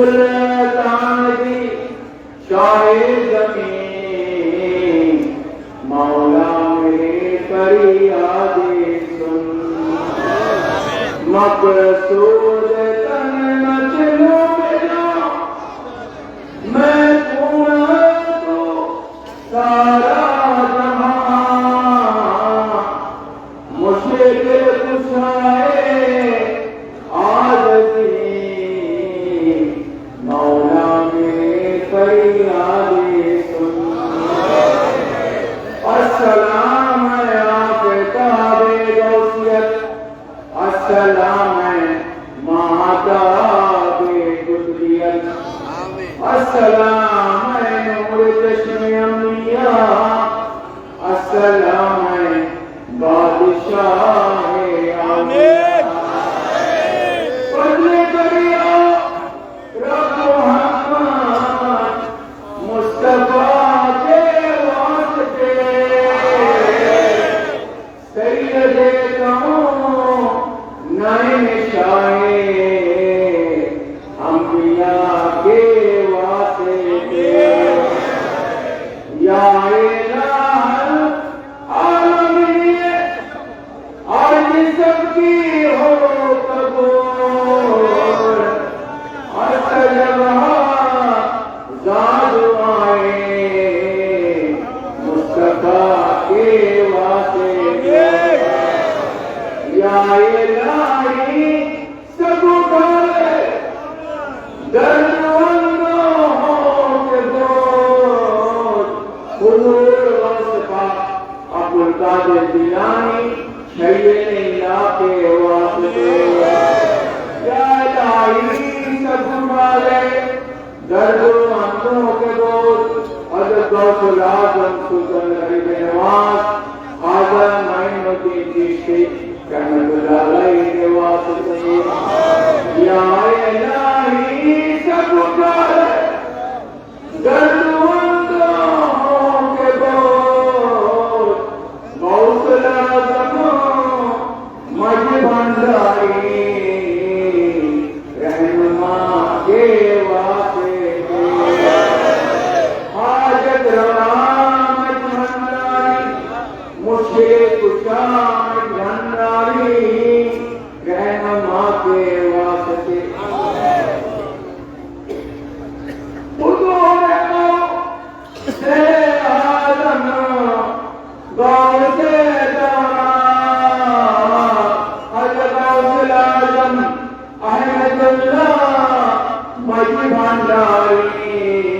Señor. السلام ماتا السلام نور آپ کو دیانی چاہیے نہیں वाले दर्दों अंतों के दोस्त हजरत गौसल आजम सुल्तान नबी नवाज हाजर माइनुद्दीन जी शेख रहमतुल्लाह अलैहि वासल्लम भंडारी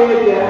glória.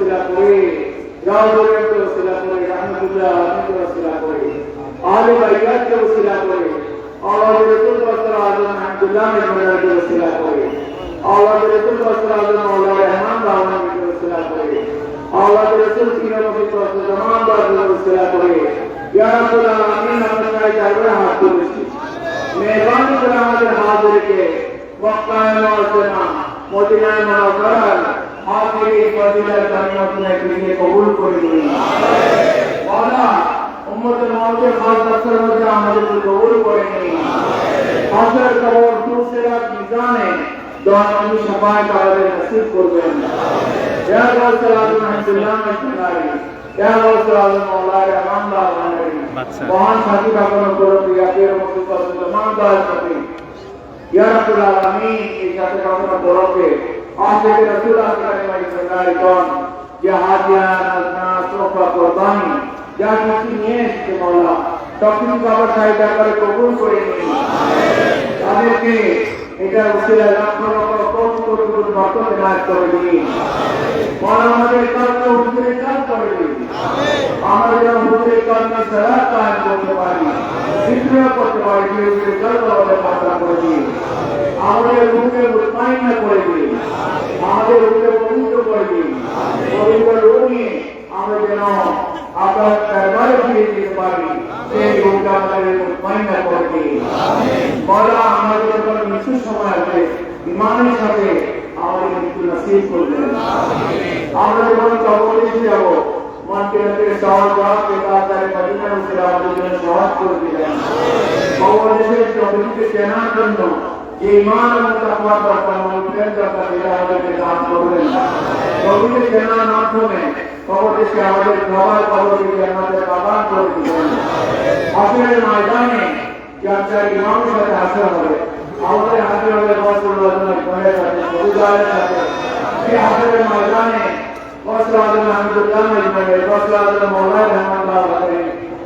ওসিলা করে রাউলের ওসিলা করে রাহমাতুল্লাহ আলাইহির ওসিলা করে আলে বাইয়াতকে ওসিলা করে আওয়াজ রাসূল পাক আজম আব্দুল্লাহ ইবনে মুবারক ওসিলা করে আওয়াজ রাসূল পাক আজম মাওলানা রহমান বাবা ওসিলা করে আওয়াজ রাসূল ইমাম আবু বকর জামান বাবা ওসিলা করে ইয়া রাব্বুল আলামিন, আমরা হাত তুলছি মেহরবানি করে আমাদের হাত রেখে মক্কায় মদিনায় মনাওয়ারা আমাদের এই ফজিলার কালিমাতুল্লাহ তুমি কবুল করে নিন। মাওলানা উম্মতে মাওলানা খাস মধ্যে আমাদের কবুল করে নিন। হাজার করোড় دوسرا মিজানে দোয়ানি শফায়েত আমাদের নসিব করবেন। یا اللہ سلام علیہ وسلم یا اللہ سلام مولا رحمان اللہ مہان ساتھی کا کرم کرو یا پیر مصطفی تمام دار ساتھی یا رب العالمین اس کا کرم کرو আশিক রাসূল আল্লাহ মাই সরকারি কোন যে হাজিয়া নাজনা সোফা কুরবানি যা কিছু নিয়ে এসেছে মাওলা? সবকিছু কাপড় চাহিদা করে কবুল করে তাদেরকে এটা উসিলা লক্ষ লক্ষ কোটি কোটি কোটি এনায়েত করে দিন মৌলা আমাদের কর্ম হুজুরের কাজ করে দিন আমরা যেন হুজুরের কর্মে সারা কাজ করতে পারি বিক্রয় করতে পারি যে হুজুরের কর্ম আমাদের পাত্রা করে দিন আমাদের রূপকে মুতমাইন করে দিন। আমাদের রূপকে পবিত্র করে দিন। পবিত্র রূপ আমরা যেন আপনার দরবারে ফিরে যেতে পারি। সেই রূপকে আমাদের মুতমাইন করে দিন। মৌলা আমাদের যখন মৃত্যুর সময় আসবে ইমানের সাথে আমাদের মৃত্যু নসিব করবেন আমরা যখন কবরে যাব মনকে সহজ আমাদের জন্য সহজ করে দিলেন। কবর ایمان اور تقوا پر قانون پھر جب تک حوالے کے ساتھ ضرور ضروری کہنا ناخوں میں بہت اس کے حوالے موبائل بہت کی کہنا سے بابان کو اپنے میدان میں کہ آپ چاہے امام سے حاصل ہوئے ہمارے حاضر ہوئے بہت سے لوگ بڑے گزارے جاتے کہ حاضر میدان میں بس لازم الحمد للہ میں بس لازم مولانا رحمت اللہ علیہ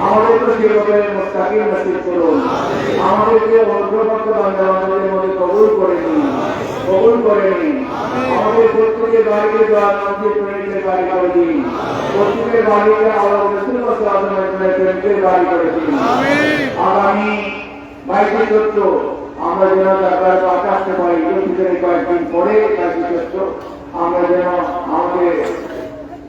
আমাদের তো সেভাবে মুস্তাকিম নসিব করুন? আমাদেরকে আমরা যেন দরবার পাশে আসতে পারি। ভিতরে কয়েকদিন পরে বাইশে চৈত্র আমরা যেন আমাদের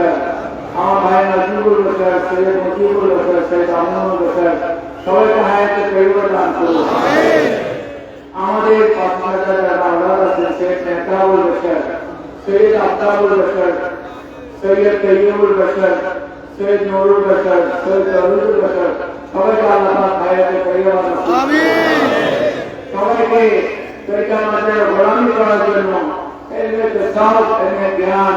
সহিবুল বশর আমার ভাই নজিবুল বশর সৈয়দ মুজিবুল বশর সৈয়দ আমনুল বশর সবাইকে হায়াত করিবা দান করুন আমাদের পাঁচ হাজার যারা আওলাদ আছেন শেখ মেহতাবুল বশর সৈয়দ আফতাবুল বশর সৈয়দ তৈয়বুল বশর সৈয়দ নুরুল বশর সৈয়দ তরুল বশর সবাইকে আল্লাহ পাক হায়াতে তৈয়বা নসিব করুন। আমিন সবাইকে তরিকার মাঝে গোলামি করার জন্য এলমে তসাউফ এলমে জ্ঞান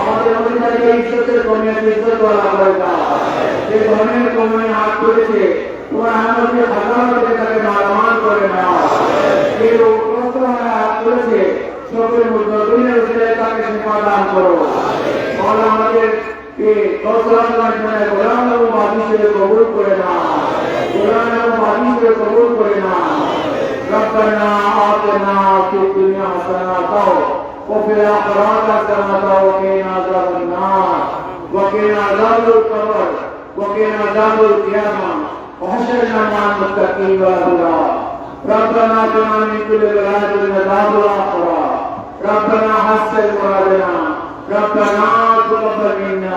আমাদের অধিকারীকে ইজ্জতের কমিয়াকে ইজ্জত করা করে না যে ধর্মের কমিয়ে হাত তুলেছে তোমার আমাদের হাজার থেকে তাকে মারমান করে না যে উপস্থ হয়ে হাত তুলেছে সকলের মধ্যে দুনিয়ার উঠে তাকে সেবা দান করো তাহলে আমাদের কৌশলার মাধ্যমে গোলাম এবং বাদী হিসেবে কবুল করে না গোলাম এবং বাদী হিসেবে কবুল করে না ربنا آتنا في الدنيا حسنة وفي الآخرة حسنة وقنا عذاب النار وقنا عذاب القبر وقنا عذاب القيامة وحشرنا مع المتقين والأبرار ربنا اتنا من كل بلاد العذاب الآخرة ربنا حسن مرادنا ربنا تقبل منا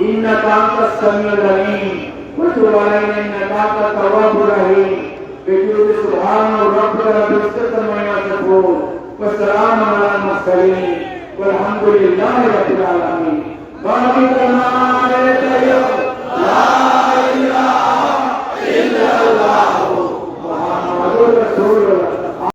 إنك أنت السميع العليم وتب علينا إنك أنت التواب الرحيم بجود سبحان ربك رب العزة عما يصفون وسلام على المرسلين والحمد لله رب العالمين بارك الله عليك يوم لا اله الا الله محمد رسول الله